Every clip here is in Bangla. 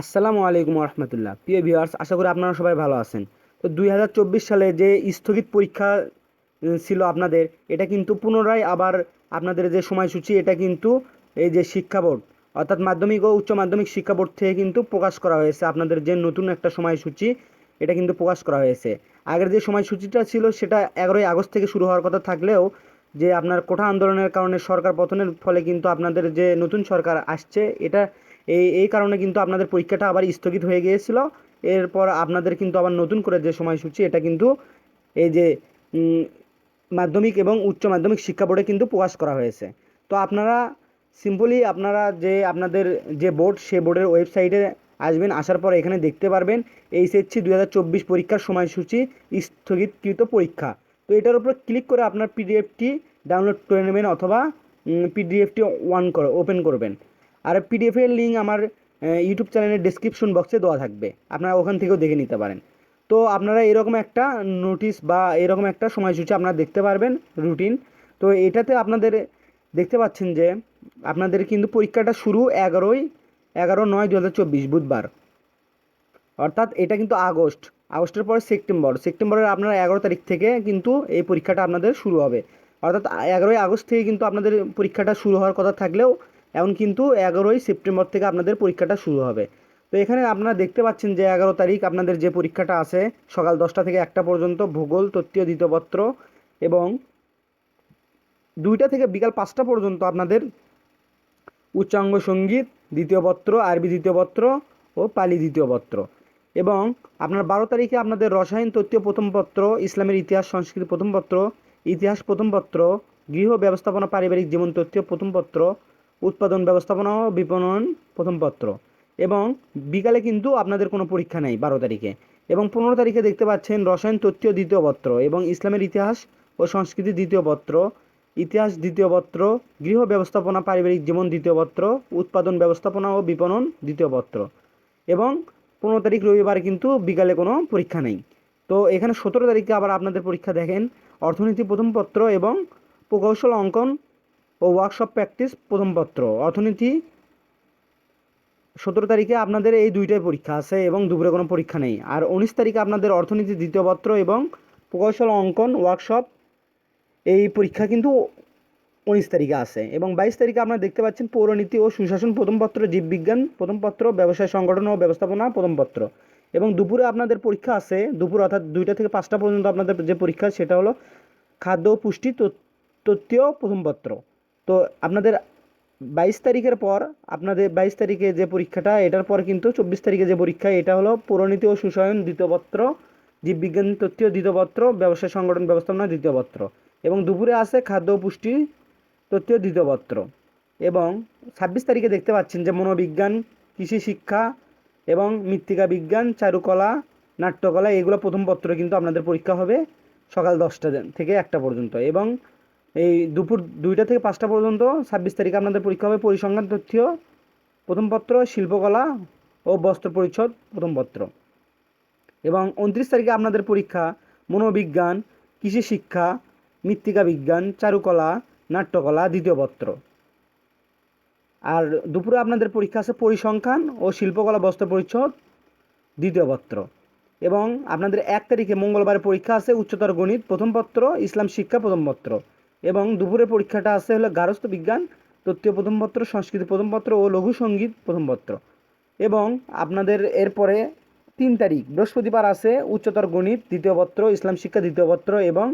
আসসালামু আলাইকুম রহমতুল্লাহ প্রিয় ভিউয়ার্স আশা করি আপনারা সবাই ভালো আছেন। তো দুই হাজার চব্বিশ সালে যে স্থগিত পরীক্ষা ছিল আপনাদের, এটা কিন্তু পুনরায় আবার আপনাদের যে সময়সূচি, এটা কিন্তু এই যে শিক্ষা বোর্ড, অর্থাৎ মাধ্যমিক ও উচ্চ মাধ্যমিক শিক্ষা বোর্ড থেকে কিন্তু প্রকাশ করা হয়েছে আপনাদের যে নতুন একটা সময়সূচি, এটা কিন্তু প্রকাশ করা হয়েছে। আগের যে সময়সূচিটা ছিল, সেটা এগারোই আগস্ট থেকে শুরু হওয়ার কথা থাকলেও যে আপনার কোঠা আন্দোলনের কারণে সরকার পতনের ফলে কিন্তু আপনাদের যে নতুন সরকার আসছে, এটা এই এই কারণে কিন্তু আপনাদের পরীক্ষাটা আবার স্থগিত হয়ে গিয়েছিল। এরপর আপনাদের কিন্তু আবার নতুন করে যে সময়সূচি, এটা কিন্তু এই যে মাধ্যমিক এবং উচ্চ মাধ্যমিক শিক্ষা বোর্ডে কিন্তু প্রকাশ করা হয়েছে। তো আপনারা সিম্পলি আপনারা যে আপনাদের যে বোর্ড, সে বোর্ডের ওয়েবসাইটে আসবেন, আসার পর এখানে দেখতে পারবেন এইচএসসি দু হাজার চব্বিশ পরীক্ষার সময়সূচি স্থগিতকৃত পরীক্ষা। তো এটার উপর ক্লিক করে আপনার পিডিএফটি ডাউনলোড করে নেবেন অথবা পিডিএফটি ওয়ান করে, ওপেন করবেন। আর পিডিএফের লিঙ্ক আমার ইউটিউব চ্যানেলের ডেসক্রিপশন বক্সে দেওয়া থাকবে। আপনারা ওখান থেকেও দেখে নিতে পারেন। তো আপনারা এরকম একটা নোটিশ বা এরকম একটা সময়সূচি আপনারা দেখতে পারবেন রুটিন তো এটাতে আপনাদের দেখতে পাচ্ছেন যে, আপনাদের কিন্তু পরীক্ষাটা শুরু এগারোই, এগারো নয় দু হাজার চব্বিশ বুধবার। অর্থাৎ এটা কিন্তু আগস্ট। আগস্টের পরে সেপ্টেম্বর। সেপ্টেম্বরের আপনার এগারো তারিখ থেকে কিন্তু এই পরীক্ষাটা আপনাদের শুরু হবে। অর্থাৎ এগারোই আগস্ট থেকে কিন্তু আপনাদের পরীক্ষাটা শুরু হওয়ার কথা থাকলেও এখন কিন্তু এগারোই সেপ্টেম্বর থেকে আপনাদের পরীক্ষাটা শুরু হবে। তো এখানে আপনারা দেখতে পাচ্ছেন যে এগারো তারিখ আপনাদের যে পরীক্ষাটা আছে, সকাল দশটা থেকে একটা পর্যন্ত ভূগোল তত্ত্বীয় দ্বিতীয়পত্র এবং দুইটা থেকে বিকাল পাঁচটা পর্যন্ত আপনাদের উচ্চাঙ্গ সংগীত দ্বিতীয় পত্র আরবি দ্বিতীয় পত্র ও পালি দ্বিতীয় পত্র এবং আপনার বারো তারিখে আপনাদের রসায়ন তত্ত্বীয় প্রথম পত্র ইসলামের ইতিহাস, সংস্কৃতি প্রথম পত্র ইতিহাস প্রথম পত্র গৃহ ব্যবস্থাপনা, পারিবারিক জীবন তত্ত্বীয় প্রথম পত্র উৎপাদন, ব্যবস্থাপনা ও বিপণন প্রথম পত্র। এবং বিকালে কিন্তু আপনাদের কোনো পরীক্ষা নেই বারো তারিখে। এবং পনেরো তারিখে দেখতে পাচ্ছেন রসায়ন তত্ত্বীয় দ্বিতীয় পত্র এবং ইসলামের ইতিহাস ও সংস্কৃতি দ্বিতীয় পত্র, ইতিহাস দ্বিতীয় পত্র, গৃহ ব্যবস্থাপনা, পারিবারিক জীবন দ্বিতীয় পত্র, উৎপাদন, ব্যবস্থাপনা ও বিপণন দ্বিতীয় পত্র। এবং পনেরো তারিখ রবিবার কিন্তু বিকালে কোনো পরীক্ষা নেই। তো এখানে সতেরো তারিখে আবার আপনাদের পরীক্ষা দেখেন। অর্থনীতি প্রথম পত্র এবং প্রকৌশল অঙ্কন ও ওয়ার্কশপ প্র্যাকটিস প্রথম পত্র। অর্থনীতি, সতেরো তারিখে আপনাদের এই দুইটাই পরীক্ষা আছে এবং দুপুরে কোনো পরীক্ষা নেই। আর উনিশ তারিখে আপনাদের অর্থনীতি দ্বিতীয় পত্র এবং প্রকৌশল অঙ্কন ওয়ার্কশপ এই পরীক্ষা কিন্তু উনিশ তারিখে আছে এবং বাইশ তারিখে আপনারা দেখতে পাচ্ছেন পৌরনীতি ও সুশাসন প্রথম পত্র, জীববিজ্ঞান প্রথম পত্র, ব্যবসায় সংগঠন ও ব্যবস্থাপনা প্রথম পত্র। এবং দুপুরে আপনাদের পরীক্ষা আছে, দুপুর অর্থাৎ দুইটা থেকে পাঁচটা পর্যন্ত আপনাদের যে পরীক্ষা সেটা হলো খাদ্য ও পুষ্টি তত্ত্বীয় প্রথম পত্র। তো আপনাদের বাইশ তারিখের পর আপনাদের বাইশ তারিখে যে পরীক্ষাটা, এটার পর কিন্তু চব্বিশ তারিখে যে পরীক্ষা, এটা হলো পৌরনীতি ও সুশাসন দ্বিতীয় পত্র, জীববিজ্ঞান তত্ত্বীয় দ্বিতীয় পত্র, ব্যবসায় সংগঠন ব্যবস্থাপনা দ্বিতীয় পত্র এবং দুপুরে আছে খাদ্য পুষ্টি তত্ত্বীয় দ্বিতীয় পত্র এবং ছাব্বিশ তারিখে দেখতে পাচ্ছেন যে মনোবিজ্ঞান, কৃষি শিক্ষা এবং মৃত্তিকা বিজ্ঞান, চারুকলা, নাট্যকলা, এগুলো প্রথম পত্র কিন্তু আপনাদের পরীক্ষা হবে সকাল দশটা থেকে একটা পর্যন্ত এবং এই দুপুর দুইটা থেকে পাঁচটা পর্যন্ত ছাব্বিশ তারিখে আপনাদের পরীক্ষা হবে পরিসংখ্যান তথ্য, প্রথম পত্র, শিল্পকলা ও বস্ত্র পরিচ্ছদ প্রথম পত্র। এবং উনত্রিশ তারিখে আপনাদের পরীক্ষা মনোবিজ্ঞান, কৃষি শিক্ষা, মৃত্তিকা বিজ্ঞান, চারুকলা, নাট্যকলা দ্বিতীয় পত্র। আর দুপুরে আপনাদের পরীক্ষা আছে পরিসংখ্যান ও শিল্পকলা, বস্ত্র পরিচ্ছদ দ্বিতীয় পত্র। এবং আপনাদের এক তারিখে মঙ্গলবার পরীক্ষা আছে উচ্চতর গণিত প্রথম পত্র, ইসলাম শিক্ষা প্রথম পত্র। এবং দুপুরে পরীক্ষাটা আছে হলো গারস্থ বিজ্ঞান, তত্ত্বীয় প্রথম পত্র সংস্কৃতি প্রথম পত্র ও লঘু সংগীত প্রথম পত্র এবং আপনাদের এরপরে তিন তারিখ, বৃহস্পতিবার আছে উচ্চতর গণিত দ্বিতীয় পত্র, ইসলাম শিক্ষা দ্বিতীয় পত্র এবং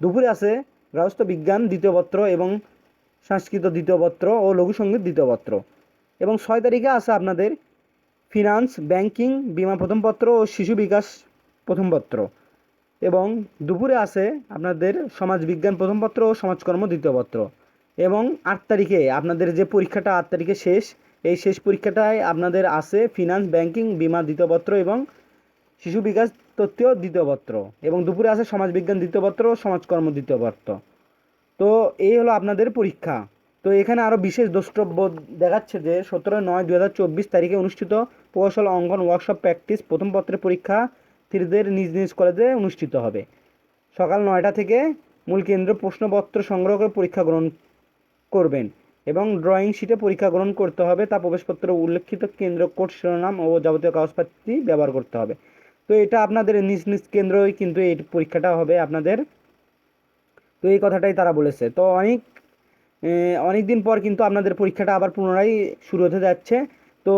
দুপুরে আছে গৃহস্থ বিজ্ঞান দ্বিতীয় পত্র এবং সংস্কৃত দ্বিতীয় পত্র ও লঘু সংগীত দ্বিতীয় পত্র। এবং ছয় তারিখে আছে আপনাদের ফিনান্স ব্যাংকিং বিমা প্রথম পত্র ও শিশু বিকাশ প্রথম পত্র এবং দুপুরে আছে আপনাদের সমাজ বিজ্ঞান প্রথম পত্র ও সমাজকর্ম দ্বিতীয় পত্র। এবং আট তারিখে আপনাদের যে পরীক্ষাটা আট তারিখে শেষ, এই শেষ পরীক্ষাটায় আপনাদের আছে ফিনান্স ব্যাংকিং বিমা দ্বিতীয় পত্র এবং শিশু বিকাশ তত্ত্বীয় দ্বিতীয় পত্র। এবং দুপুরে আছে সমাজবিজ্ঞান দ্বিতীয় পত্র ও সমাজকর্ম দ্বিতীয় পত্র। তো এই হলো আপনাদের পরীক্ষা। তো এখানে আরও বিশেষ দ্রষ্টব্য দেখাচ্ছে যে সতেরো নয় দু তারিখে অনুষ্ঠিত প্রকৌশল অঙ্কন ওয়ার্কশপ প্র্যাকটিস প্রথম পত্রের পরীক্ষা থ্রিদের নিজ নিজ কলেজে অনুষ্ঠিত হবে। সকাল নয়টা থেকে মূল কেন্দ্র প্রশ্নপত্র সংগ্রহ করে পরীক্ষা গ্রহণ করবেন এবং ড্রয়িং শিটে পরীক্ষা গ্রহণ করতে হবে। তা প্রবেশপত্র উল্লেখিত কেন্দ্র কোড, শিরোনাম ও যাবতীয় কাগজপাতি ব্যবহার করতে হবে। তো এটা আপনাদের নিজ নিজ কেন্দ্রই কিন্তু এই পরীক্ষাটা হবে আপনাদের। তো এই কথাটাই তারা বলেছে। তো অনেক অনেক দিন পর কিন্তু আপনাদের পরীক্ষাটা আবার পুনরায় শুরু হতে যাচ্ছে। তো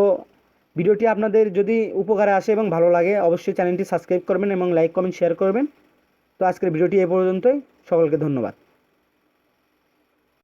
ভিডিওটি আপনাদের যদি উপকারে আসে এবং ভালো লাগে, অবশ্যই চ্যানেলটি সাবস্ক্রাইব করবেন এবং লাইক, কমেন্ট, শেয়ার করবেন। তো আজকের ভিডিওটি এ পর্যন্তই। সকলকে ধন্যবাদ।